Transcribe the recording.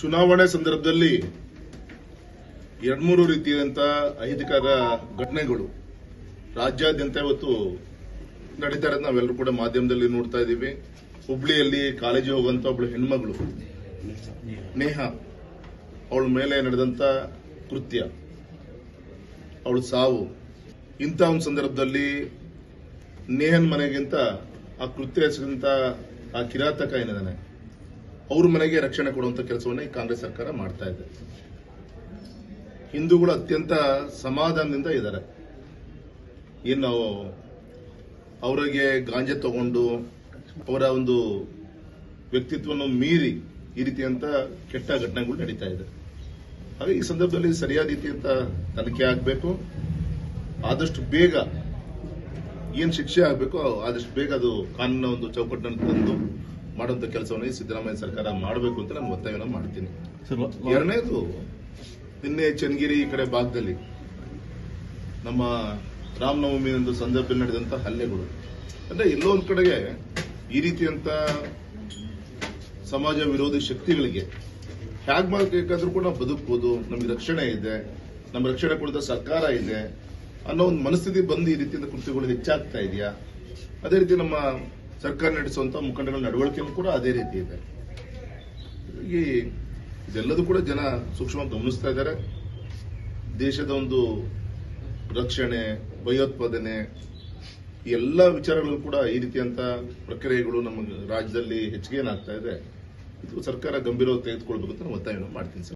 ಚುನಾವಣೆ ಸಂದರ್ಭದಲ್ಲಿ ಎರಡ್ಮೂರು ರೀತಿಯಂತ ಅಹಿತಕರ ಘಟನೆಗಳು ರಾಜ್ಯಾದ್ಯಂತ ಇವತ್ತು ನಡೀತಾ ಇರೋದು ನಾವೆಲ್ಲರೂ ಕೂಡ ಮಾಧ್ಯಮದಲ್ಲಿ ನೋಡ್ತಾ ಇದ್ದೀವಿ. ಹುಬ್ಳಿಯಲ್ಲಿ ಕಾಲೇಜಿಗೆ ಹೋಗುವಂತ ಒಬ್ಳು ಹೆಣ್ಮಗಳು ನೇಹ. ಅವಳ ಮೇಲೆ ನಡೆದಂತ ಕೃತ್ಯ, ಅವಳು ಸಾವು ಇಂಥ ಒಂದು ಸಂದರ್ಭದಲ್ಲಿ ನೇಹನ್ ಮನೆಗಿಂತ ಆ ಕೃತ್ಯ ಆ ಕಿರಾತಕ ಏನಿದಾನೆ ಅವ್ರ ಮನೆಗೆ ರಕ್ಷಣೆ ಕೊಡುವಂತ ಕೆಲಸವನ್ನ ಕಾಂಗ್ರೆಸ್ ಸರ್ಕಾರ ಮಾಡ್ತಾ ಇದೆ. ಹಿಂದೂಗಳು ಅತ್ಯಂತ ಸಮಾಧಾನದಿಂದ ಇದ್ದಾರೆ. ಇನ್ನು ಅವರಿಗೆ ಗಾಂಜೆ ತಗೊಂಡು ಅವರ ಒಂದು ವ್ಯಕ್ತಿತ್ವವನ್ನು ಮೀರಿ ಈ ರೀತಿಯಂತ ಕೆಟ್ಟ ಘಟನೆಗಳು ನಡೀತಾ ಇದೆ. ಹಾಗೆ ಈ ಸಂದರ್ಭದಲ್ಲಿ ಸರಿಯಾದ ರೀತಿಯಂತ ತನಿಖೆ ಆಗಬೇಕು. ಆದಷ್ಟು ಬೇಗ ಏನ್ ಶಿಕ್ಷೆ ಆಗಬೇಕು ಆದಷ್ಟು ಬೇಗ ಅದು ಕಾನೂನಿನ ಒಂದು ಚೌಕಟ್ಟನ್ನು ತಂದು ಮಾಡುವಂತ ಕೆಲಸವನ್ನು ಈ ಸಿದ್ದರಾಮಯ್ಯ ಸರ್ಕಾರ ಮಾಡಬೇಕು ಅಂತ ನಾನು ಒತ್ತಾಯವನ್ನು ಮಾಡ್ತೀನಿ. ಎರಡನೇದು ನಿನ್ನೆ ಚನ್ನಗಿರಿ ಈ ಕಡೆ ಭಾಗದಲ್ಲಿ ನಮ್ಮ ರಾಮನವಮಿ ಒಂದು ಸಂದರ್ಭದಲ್ಲಿ ನಡೆದಂತ ಹಲ್ಲೆಗಳು. ಅಂದ್ರೆ ಎಲ್ಲೋ ಒಂದ್ ಕಡೆಗೆ ಈ ರೀತಿಯಂತ ಸಮಾಜ ವಿರೋಧಿ ಶಕ್ತಿಗಳಿಗೆ ಹ್ಯಾಗ್ ಮಾಡಬೇಕಾದ್ರೂ ಕೂಡ ನಾವು ಬದುಕಬಹುದು ನಮ್ಗೆ ರಕ್ಷಣೆ ಇದೆ ನಮ್ಮ ರಕ್ಷಣೆ ಕೊಡಿದ ಸರ್ಕಾರ ಇದೆ ಅನ್ನೋ ಒಂದು ಮನಸ್ಥಿತಿ ಬಂದು ಈ ರೀತಿಯಿಂದ ಕೃತ್ಯಗಳು ಹೆಚ್ಚಾಗ್ತಾ ಇದೆಯಾ? ಅದೇ ರೀತಿ ನಮ್ಮ ಸರ್ಕಾರ ನಡೆಸುವಂತ ಮುಖಂಡಗಳ ನಡವಳಿಕೆಯೂ ಕೂಡ ಅದೇ ರೀತಿ ಇದೆ. ಈ ಇದೆಲ್ಲದೂ ಕೂಡ ಜನ ಸೂಕ್ಷ್ಮವಾಗಿ ಗಮನಿಸ್ತಾ ಇದ್ದಾರೆ. ದೇಶದ ಒಂದು ರಕ್ಷಣೆ, ಭಯೋತ್ಪಾದನೆ ಎಲ್ಲ ವಿಚಾರಗಳು ಕೂಡ ಈ ರೀತಿಯಂತ ಪ್ರಕ್ರಿಯೆಗಳು ನಮ್ಮ ರಾಜ್ಯದಲ್ಲಿ ಹೆಚ್ಚಿಗೆ ಏನಾಗ್ತಾ ಇದೆ. ಇದು ಸರ್ಕಾರ ಗಂಭೀರವಾಗಿ ತೆಗೆದುಕೊಳ್ಬೇಕು ಅಂತ ನಾವು ಒತ್ತಾಯವನ್ನು ಮಾಡ್ತೀನಿ ಸರ್.